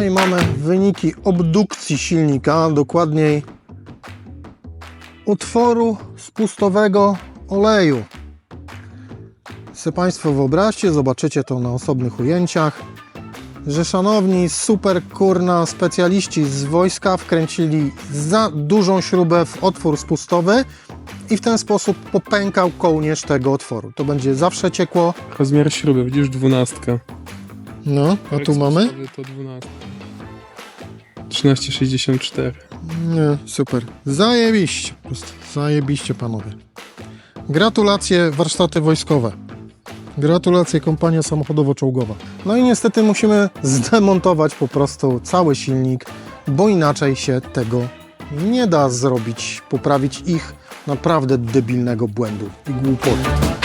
No i mamy wyniki obdukcji silnika, dokładniej utworu spustowego oleju. Sobie Państwo wyobraźcie, zobaczycie to na osobnych ujęciach, że szanowni super kurna specjaliści z wojska wkręcili za dużą śrubę w otwór spustowy i w ten sposób popękał kołnierz tego otworu. To będzie zawsze ciekło. Rozmiar śruby, widzisz, dwunastka. No, a tu mamy? To 12. 13,64. Nie, super. Zajebiście, po prostu zajebiście panowie. Gratulacje warsztaty wojskowe. Gratulacje kompania samochodowo-czołgowa. No i niestety musimy zdemontować po prostu cały silnik, bo inaczej się tego nie da zrobić, poprawić ich naprawdę debilnego błędu i głupoty.